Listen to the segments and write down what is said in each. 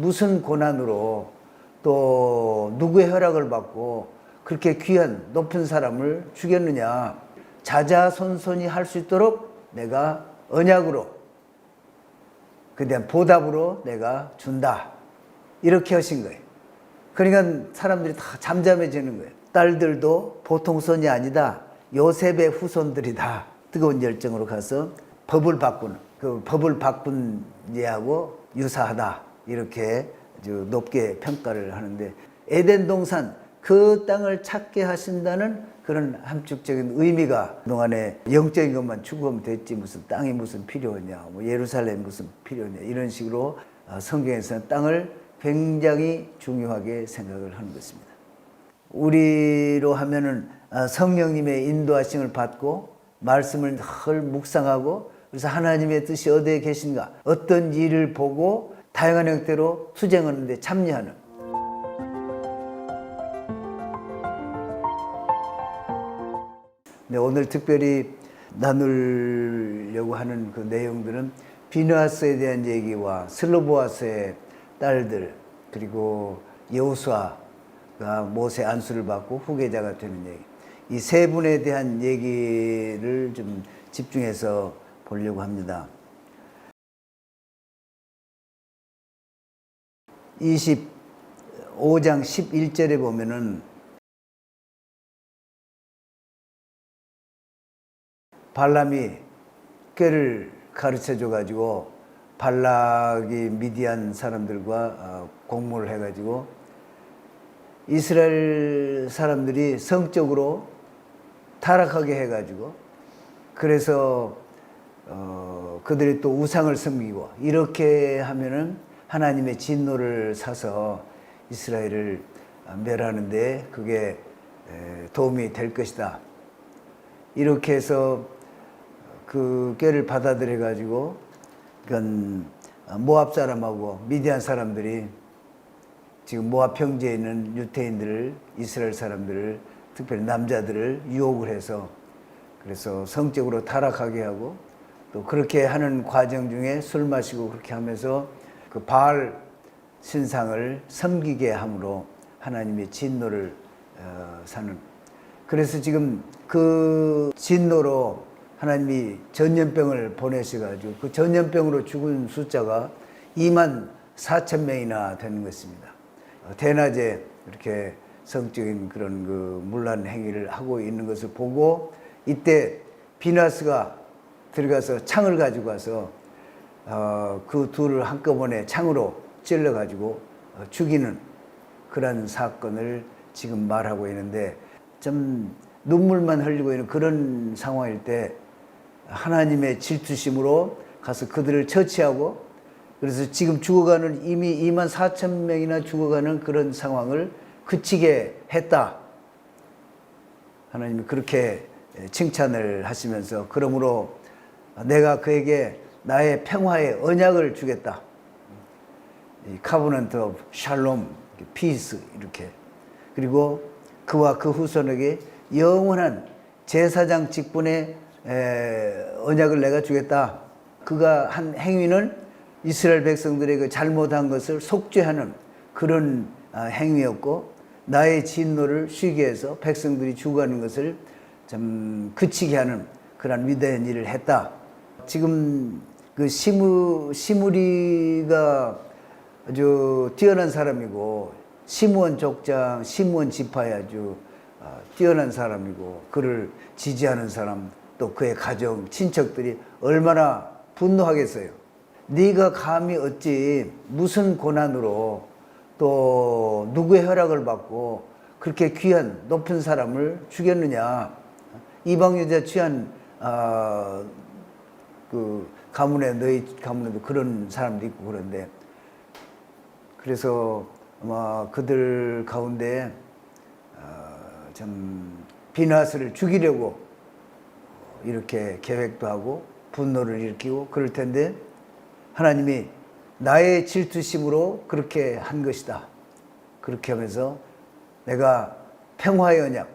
무슨 고난으로 또 누구의 허락을 받고 그렇게 귀한 높은 사람을 죽였느냐. 자자손손이 할 수 있도록 내가 언약으로 그에 대한 보답으로 내가 준다. 이렇게 하신 거예요. 그러니까 사람들이 다 잠잠해지는 거예요. 딸들도 보통 손이 아니다. 요셉의 후손들이다. 뜨거운 열정으로 가서 법을 바꾸는 그 법을 바꾼 예하고 유사하다. 이렇게 높게 평가를 하는데 에덴 동산 그 땅을 찾게 하신다는 그런 함축적인 의미가 그동안에 영적인 것만 추구하면 됐지 무슨 땅이 무슨 필요하냐 뭐 예루살렘 무슨 필요하냐 이런 식으로 어, 성경에서는 땅을 굉장히 중요하게 생각을 하는 것입니다. 우리로 하면은 아, 성령님의 인도하심을 받고 말씀을 늘 묵상하고 그래서 하나님의 뜻이 어디에 계신가 어떤 일을 보고 다양한 형태로 투쟁하는 데 참여하는 네, 오늘 특별히 나누려고 하는 그 내용들은 비누아스에 대한 얘기와 슬로보아스의 딸들 그리고 여호수아가 모세 안수를 받고 후계자가 되는 얘기 이 세 분에 대한 얘기를 좀 집중해서 보려고 합니다. 25장 11절에 보면은 발람이 꾀를 가르쳐 줘 가지고 발락이 미디안 사람들과 어, 공모를 해 가지고 이스라엘 사람들이 성적으로 타락하게 해 가지고 그래서 어, 그들이 또 우상을 섬기고 이렇게 하면은 하나님의 진노를 사서 이스라엘을 멸하는데 그게 에, 도움이 될 것이다. 이렇게 해서 그 꾀를 받아들여 가지고 그건 모압 사람하고 미디안 사람들이 지금 모압 평지에 있는 유태인들을 이스라엘 사람들을 특별히 남자들을 유혹을 해서 그래서 성적으로 타락하게 하고 또 그렇게 하는 과정 중에 술 마시고 그렇게 하면서 그 바알 신상을 섬기게 함으로 하나님의 진노를 어, 사는 그래서 지금 그 진노로 하나님이 전염병을 보내셔가지고 그 전염병으로 죽은 숫자가 2만 4천 명이나 되는 것입니다. 어, 대낮에 이렇게 성적인 그런 그 문란 행위를 하고 있는 것을 보고 이때 비나스가 들어가서 창을 가지고 와서 어, 그 둘을 한꺼번에 창으로 찔러 가지고 어, 죽이는 그런 사건을 지금 말하고 있는데 좀 눈물만 흘리고 있는 그런 상황일 때 하나님의 질투심으로 가서 그들을 처치하고 그래서 지금 죽어가는 이미 2만 4천 명이나 죽어가는 그런 상황을 그치게 했다. 하나님이 그렇게 칭찬을 하시면서 그러므로 내가 그에게 나의 평화의 언약을 주겠다. 이 카브넌트 오브 샬롬, 피스 이렇게. 그리고 그와 그 후손에게 영원한 제사장 직분의 에, 언약을 내가 주겠다. 그가 한 행위는 이스라엘 백성들의 그 잘못한 것을 속죄하는 그런 아, 행위였고 나의 진노를 쉬게 해서 백성들이 죽어가는 것을 좀 그치게 하는 그런 위대한 일을 했다. 지금 그 시무 시무리가 아주 뛰어난 사람이고 시무원 족장, 시무원 지파에 아주 아, 뛰어난 사람이고 그를 지지하는 사람 또 그의 가정, 친척들이 얼마나 분노하겠어요. 네가 감히 어찌 무슨 고난으로 또 누구의 허락을 받고 그렇게 귀한 높은 사람을 죽였느냐? 이방 여자 취한 아, 그 가문에 너희 가문에도 그런 사람도 있고 그런데 그래서 아마 그들 가운데 어, 참 비나스를 죽이려고 이렇게 계획도 하고 분노를 일으키고 그럴 텐데 하나님이 나의 질투심으로 그렇게 한 것이다. 그렇게 하면서 내가 평화의 언약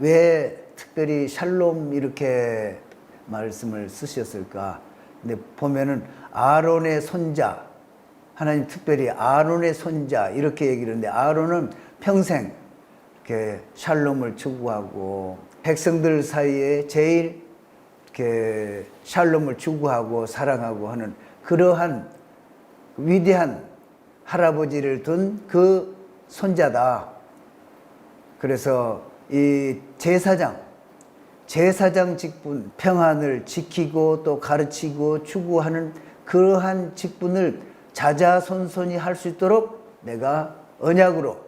왜 특별히 샬롬 이렇게 말씀을 쓰셨을까? 근데 보면은 아론의 손자 하나님 특별히 아론의 손자 이렇게 얘기를 하는데 아론은 평생 이렇게 샬롬을 추구하고 백성들 사이에 제일 이렇게 샬롬을 추구하고 사랑하고 하는 그러한 위대한 할아버지를 둔 그 손자다. 그래서 이 제사장, 제사장 직분, 평안을 지키고 또 가르치고 추구하는 그러한 직분을 자자손손이 할 수 있도록 내가 언약으로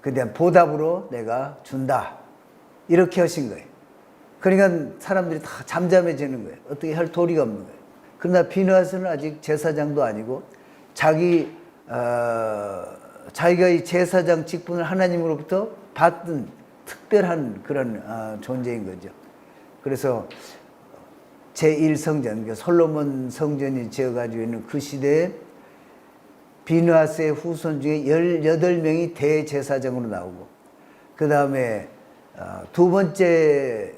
그에 대한 보답으로 내가 준다. 이렇게 하신 거예요. 그러니까 사람들이 다 잠잠해지는 거예요. 어떻게 할 도리가 없는 거예요. 그러나 비누아스는 아직 제사장도 아니고 자기 어, 자기가 이 제사장 직분을 하나님으로부터 받은 특별한 그런 어, 존재인 거죠. 그래서 제1성전, 그러니까 솔로몬 성전이 지어가지고 있는 그 시대에 비누아스의 후손 중에 18명이 대제사장으로 나오고, 그 다음에 어, 두 번째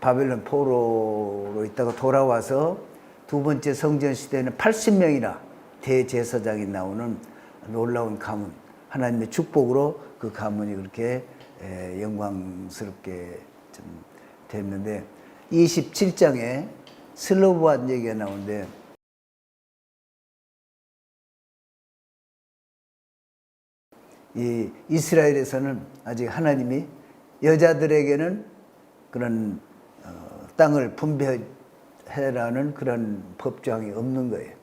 바벨론 포로로 있다가 돌아와서 두 번째 성전 시대에는 80명이나 대제사장이 나오는 놀라운 가문, 하나님의 축복으로 그 가문이 그렇게 에, 영광스럽게 좀 됐는데 27장에 슬로브한 얘기가 나오는데 이 이스라엘에서는 아직 하나님이 여자들에게는 그런 어, 땅을 분배해라는 그런 법조항이 없는 거예요.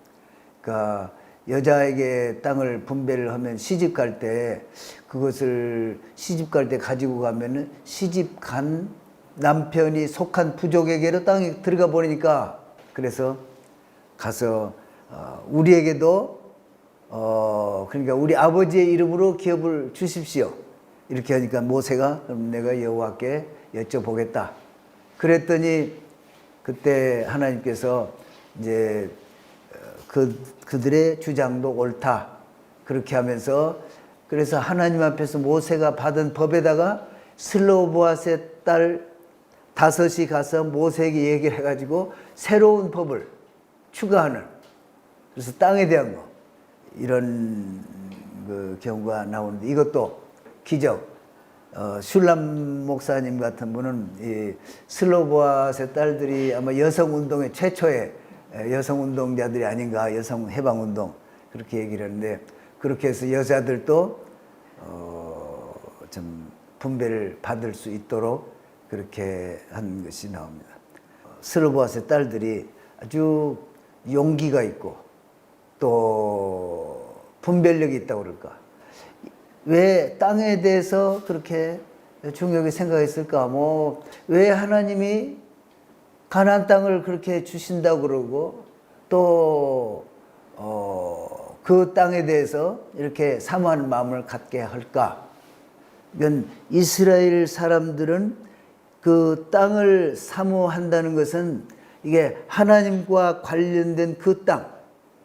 그러니까 여자에게 땅을 분배를 하면 시집 갈 때 그것을 시집 갈 때 가지고 가면은 시집 간 남편이 속한 부족에게로 땅이 들어가 버리니까 그래서 가서 어, 우리에게도 어 그러니까 우리 아버지의 이름으로 기업을 주십시오. 이렇게 하니까 모세가 그럼 내가 여호와께 여쭤보겠다. 그랬더니 그때 하나님께서 이제 그 그들의 주장도 옳다. 그렇게 하면서 그래서 하나님 앞에서 모세가 받은 법에다가 슬로보아스의 딸 다섯이 가서 모세에게 얘기를 해가지고 새로운 법을 추가하는 그래서 땅에 대한 거 이런 그 경우가 나오는데 이것도 기적. 어, 슐람 목사님 같은 분은 이 슬로보아스의 딸들이 아마 여성 운동의 최초의 여성 운동자들이 아닌가 여성 해방 운동 그렇게 얘기를 하는데 그렇게 해서 여자들도 어, 좀 분배를 받을 수 있도록 그렇게 한 것이 나옵니다. 슬로보아스의 딸들이 아주 용기가 있고 또 분별력이 있다고 그럴까. 왜 땅에 대해서 그렇게 중요하게 생각했을까? 뭐, 왜 하나님이 가나안 땅을 그렇게 주신다고 그러고 또, 어, 그 땅에 대해서 이렇게 사모하는 마음을 갖게 할까? 이건 이스라엘 사람들은 그 땅을 사모한다는 것은 이게 하나님과 관련된 그 땅,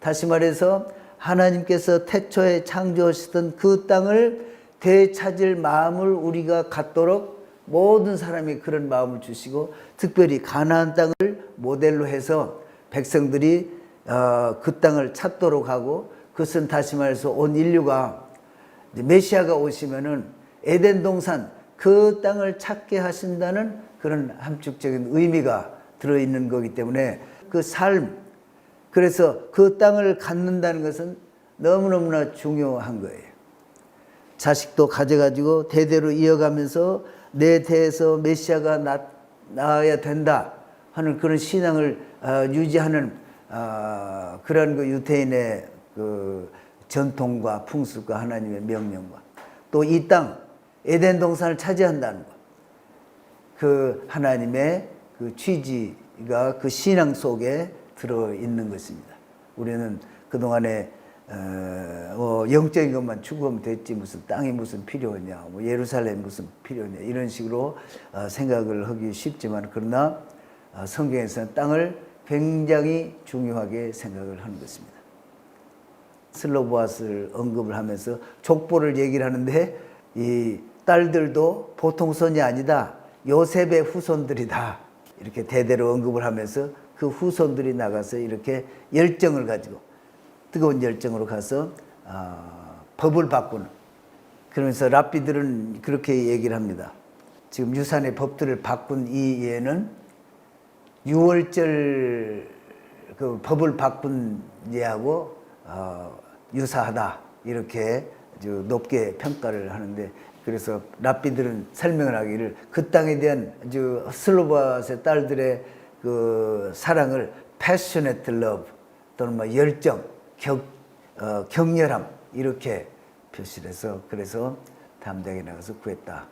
다시 말해서 하나님께서 태초에 창조하시던 그 땅을 되찾을 마음을 우리가 갖도록 모든 사람이 그런 마음을 주시고 특별히 가나안 땅을 모델로 해서 백성들이 어, 그 땅을 찾도록 하고 그것은 다시 말해서 온 인류가 메시아가 오시면은 에덴 동산 그 땅을 찾게 하신다는 그런 함축적인 의미가 들어 있는 거기 때문에 그 삶, 그래서 그 땅을 갖는다는 것은 너무너무나 중요한 거예요. 자식도 가져가지고 대대로 이어가면서 내 대에서 메시아가 나, 나와야 된다 하는 그런 신앙을 어, 유지하는 어, 그런 그 유태인의 그 전통과 풍습과 하나님의 명령과 또 이 땅 에덴 동산을 차지한다는 것. 그 하나님의 그 취지가 그 신앙 속에 들어 있는 것입니다. 우리는 그 동안에 어, 뭐 영적인 것만 추구하면 됐지 무슨 땅이 무슨 필요하냐, 뭐 예루살렘 무슨 필요하냐 이런 식으로 어, 생각을 하기 쉽지만 그러나 어, 성경에서는 땅을 굉장히 중요하게 생각을 하는 것입니다. 슬로보아스를 언급을 하면서 족보를 얘기를 하는데 이 딸들도 보통 손이 아니다. 요셉의 후손들이다. 이렇게 대대로 언급을 하면서 그 후손들이 나가서 이렇게 열정을 가지고 뜨거운 열정으로 가서 아, 법을 바꾸는 그러면서 랍비들은 그렇게 얘기를 합니다. 지금 유산의 법들을 바꾼 이 예는 6월절 그 법을 바꾼 예하고 어, 유사하다 이렇게 아주 높게 평가를 하는데 그래서 랍비들은 설명을 하기를 그 땅에 대한 아주 슬로바스의 딸들의 그 사랑을 passionate love 또는 뭐 열정, 격, 어, 격렬함 이렇게 표시를 해서 그래서 담장에 나가서 구했다.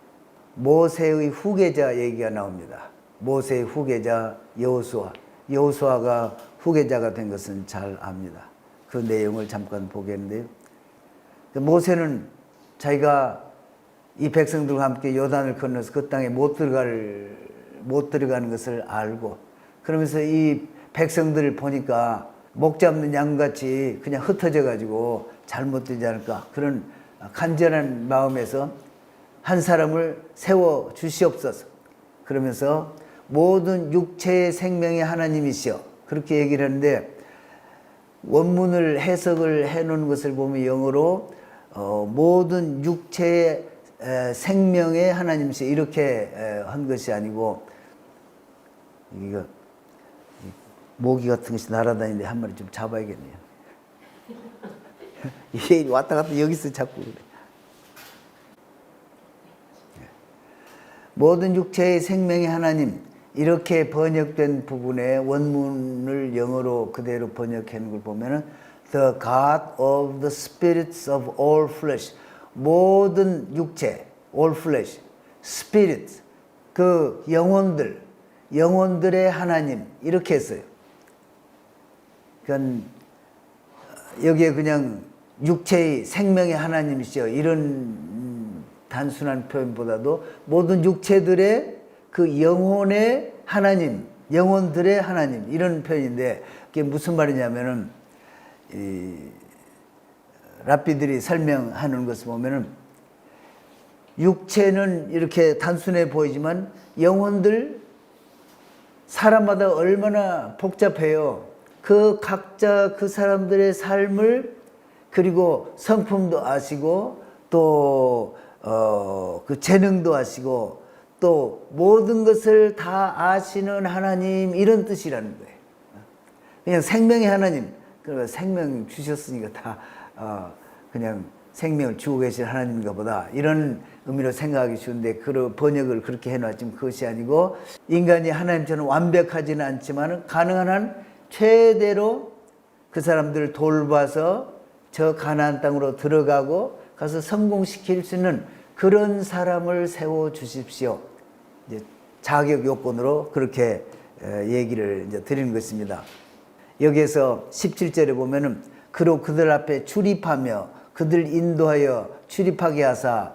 모세의 후계자 얘기가 나옵니다. 모세의 후계자 여호수아. 여호수아가 후계자가 된 것은 잘 압니다. 그 내용을 잠깐 보겠는데요. 모세는 자기가 이 백성들과 함께 요단을 건너서 그 땅에 못 들어갈 못 들어가는 것을 알고 그러면서 이 백성들을 보니까 목 잡는 양같이 그냥 흩어져 가지고 잘못되지 않을까 그런 간절한 마음에서 한 사람을 세워 주시옵소서. 그러면서 모든 육체의 생명의 하나님이시여. 그렇게 얘기를 하는데 원문을 해석을 해 놓은 것을 보면 영어로 어, 모든 육체의 에, 생명의 하나님이시여. 이렇게 에, 한 것이 아니고 이거 이 모기 같은 것이 날아다니는데 한 마리 좀 잡아야겠네요. 이게 왔다 갔다 여기서 자꾸 그래. 모든 육체의 생명의 하나님 이렇게 번역된 부분의 원문을 영어로 그대로 번역한 걸 보면은 The God of the spirits of all flesh 모든 육체 all flesh spirit 그 영혼들 영혼들의 하나님 이렇게 했어요. 그러니까 여기에 그냥 육체의 생명의 하나님이시여 이런 음, 단순한 표현보다도 모든 육체들의 그 영혼의 하나님, 영혼들의 하나님 이런 표현인데 그게 무슨 말이냐면은 이 랍비들이 설명하는 것을 보면은 육체는 이렇게 단순해 보이지만 영혼들 사람마다 얼마나 복잡해요. 그 각자 그 사람들의 삶을 그리고 성품도 아시고 또 어, 그 재능도 아시고 또 모든 것을 다 아시는 하나님 이런 뜻이라는 거예요. 그냥 생명의 하나님, 그러니까 생명 주셨으니까 다 어, 그냥 생명을 주고 계신 하나님인가 보다 이런 의미로 생각하기 쉬운데 그 번역을 그렇게 해놨지만 그것이 아니고 인간이 하나님처럼 완벽하지는 않지만 가능한 한 최대로 그 사람들을 돌봐서 저 가나안 땅으로 들어가고 가서 성공시킬 수 있는 그런 사람을 세워 주십시오. 이제 자격 요건으로 그렇게 에, 얘기를 이제 드리는 것입니다. 여기에서 17절에 보면은 그로 그들 앞에 출입하며 그들 인도하여 출입하게 하사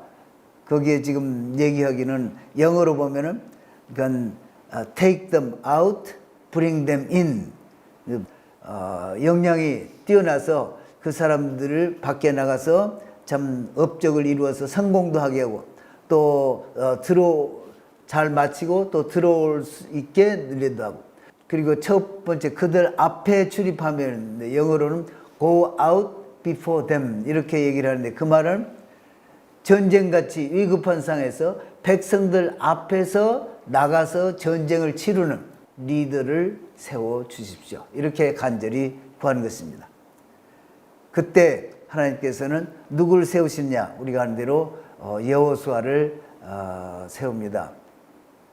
거기에 지금 얘기하기는 영어로 보면은 그건 어, take them out, bring them in 어, 역량이 뛰어나서 그 사람들을 밖에 나가서 참 업적을 이루어서 성공도 하게 하고 또 어, 들어 잘 마치고 또 들어올 수 있게 늘리도 하고. 그리고 첫 번째 그들 앞에 출입하면 영어로는 go out before them 이렇게 얘기를 하는데 그 말은 전쟁같이 위급한 상황에서 백성들 앞에서 나가서 전쟁을 치르는 리더를 세워 주십시오. 이렇게 간절히 구하는 것입니다. 그때 하나님께서는 누구를 세우시냐? 우리가 하는 대로 어, 여호수아를 어, 세웁니다.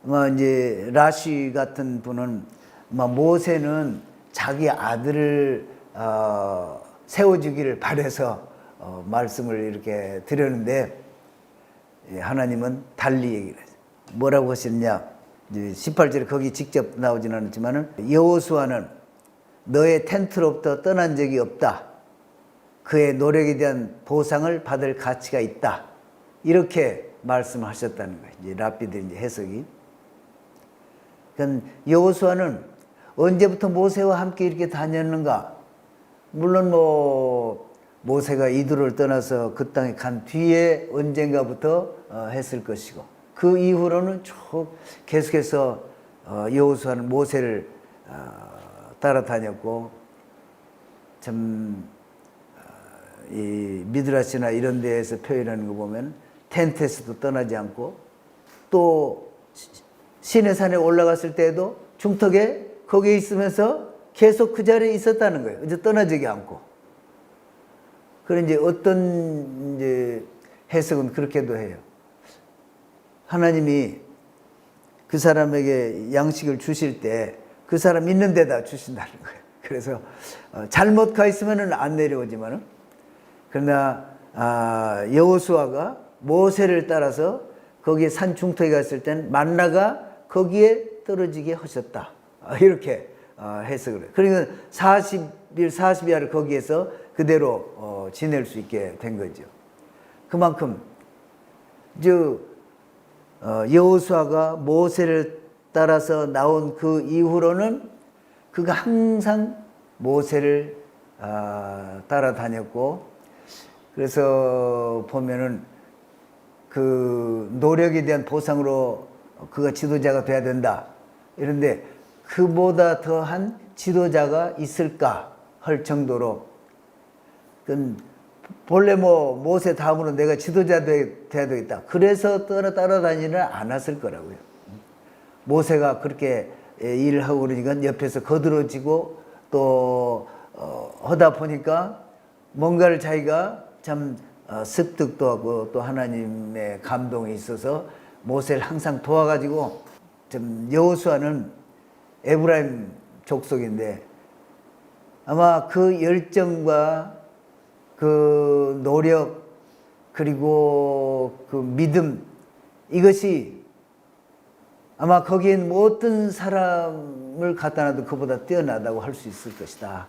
뭐 이제 라시 같은 분은 뭐 모세는 자기 아들을 어, 세워주기를 바래서 어, 말씀을 이렇게 드렸는데 예, 하나님은 달리 얘기를 하죠. 뭐라고 하셨냐? 18절에 거기 직접 나오지는 않았지만은 여호수아는 너의 텐트로부터 떠난 적이 없다. 그의 노력에 대한 보상을 받을 가치가 있다. 이렇게 말씀하셨다는 거예요. 이제 랍비들 이제 해석이. 그러니까 여호수아는 언제부터 모세와 함께 이렇게 다녔는가? 물론 뭐 모세가 이두를 떠나서 그 땅에 간 뒤에 언젠가부터 어, 했을 것이고 그 이후로는 쭉 계속해서 어, 여호수아는 모세를 어, 따라다녔고 참 이 미드라시나 이런 데에서 표현하는 거 보면 텐트에서도 떠나지 않고 또 시- 시내 산에 올라갔을 때도 중턱에 거기에 있으면서 계속 그 자리에 있었다는 거예요. 이제 떠나지기 않고. 그런 이제 어떤 이제 해석은 그렇게도 해요. 하나님이 그 사람에게 양식을 주실 때 그 사람 있는 데다 주신다는 거예요. 그래서 어, 잘못 가 있으면은 안 내려오지만은 그러나 아, 여호수아가 모세를 따라서 거기에 산 중턱에 갔을 땐 만나가 거기에 떨어지게 하셨다. 아, 이렇게 어, 해석을 해요. 그러니까 40일, 40야를 거기에서 그대로 어, 지낼 수 있게 된 거죠. 그만큼 저 어, 여호수아가 모세를 따라서 나온 그 이후로는 그가 항상 모세를 아, 따라다녔고 그래서 보면은 그 노력에 대한 보상으로 그가 지도자가 돼야 된다. 이런데 그보다 더한 지도자가 있을까 할 정도로 그 본래 뭐 모세 다음으로 내가 지도자 돼- 돼야 되겠다. 그래서 따라 따라다니는 않았을 거라고요. 모세가 그렇게 예, 일을 하고 그러니까 옆에서 거들어지고 또 어, 하다 보니까 뭔가를 자기가 참 어, 습득도 하고 또 하나님의 감동이 있어서 모세를 항상 도와가지고 좀 여호수아는 에브라임 족속인데 아마 그 열정과 그 노력 그리고 그 믿음 이것이 아마 거기엔 뭐 어떤 사람을 갖다 놔도 그보다 뛰어나다고 할 수 있을 것이다.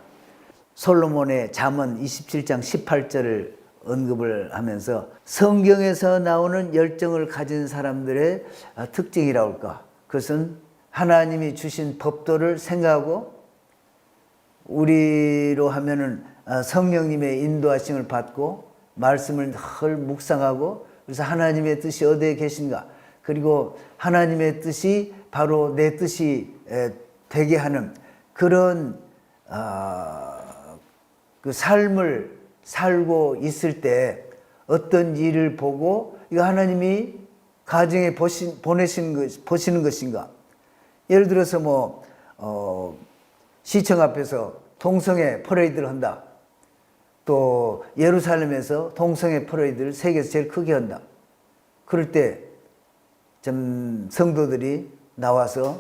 솔로몬의 잠언 27장 18절을 언급을 하면서 성경에서 나오는 열정을 가진 사람들의 아, 특징이라고 할까? 그것은 하나님이 주신 법도를 생각하고 우리로 하면은 아, 성령님의 인도하심을 받고 말씀을 늘 묵상하고 그래서 하나님의 뜻이 어디에 계신가 그리고 하나님의 뜻이 바로 내 뜻이 에, 되게 하는 그런 아, 그 삶을 살고 있을 때 어떤 일을 보고 이거 하나님이 가정에 보신, 보내신 것, 보시는 것인가 예를 들어서 뭐 어, 시청 앞에서 동성애 퍼레이드를 한다. 또 예루살렘에서 동성애 퍼레이드를 세계에서 제일 크게 한다. 그럴 때 좀 성도들이 나와서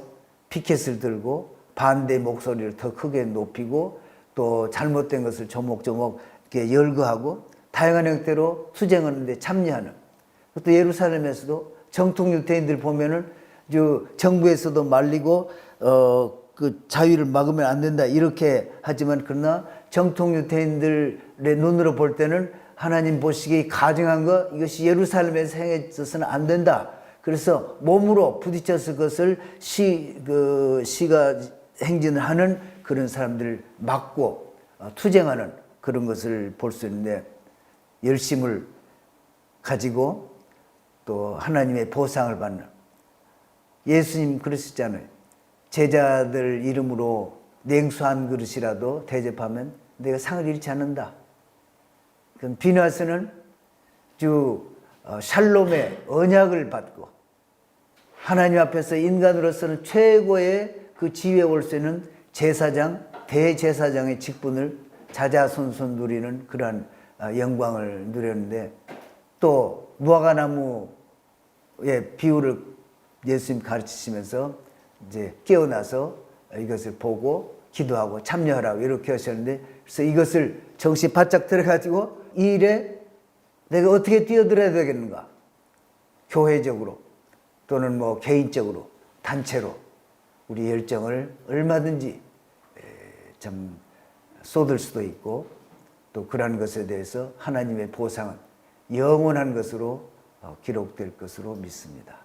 피켓을 들고 반대 목소리를 더 크게 높이고 또 잘못된 것을 조목조목 이렇게 열거하고 다양한 형태로 투쟁하는데 참여하는 또 예루살렘에서도 정통 유태인들 보면은 저 정부에서도 말리고 어 그 자유를 막으면 안 된다 이렇게 하지만 그러나 정통 유태인들의 눈으로 볼 때는 하나님 보시기에 가증한 거 이것이 예루살렘에서 행해져서는 안 된다. 그래서 몸으로 부딪혔을 것을 시, 그, 시가 행진을 하는 그런 사람들을 막고 어, 투쟁하는 그런 것을 볼 수 있는데 열심을 가지고 또 하나님의 보상을 받는 예수님 그러셨잖아요. 제자들 이름으로 냉수 한 그릇이라도 대접하면 내가 상을 잃지 않는다. 그럼 비나스는 주 어, 샬롬의 언약을 받고 하나님 앞에서 인간으로서는 최고의 그 지위에 올 수 있는 제사장, 대제사장의 직분을 자자손손 누리는 그러한 어, 영광을 누렸는데 또 무화과나무의 비유를 예수님 가르치시면서 이제 깨어나서 이것을 보고 기도하고 참여하라고 이렇게 하셨는데 그래서 이것을 정신 바짝 들어가지고 이 일에 내가 어떻게 뛰어들어야 되겠는가? 교회적으로 또는 뭐 개인적으로 단체로 우리 열정을 얼마든지 에, 참 쏟을 수도 있고 또 그러한 것에 대해서 하나님의 보상은 영원한 것으로 어, 기록될 것으로 믿습니다.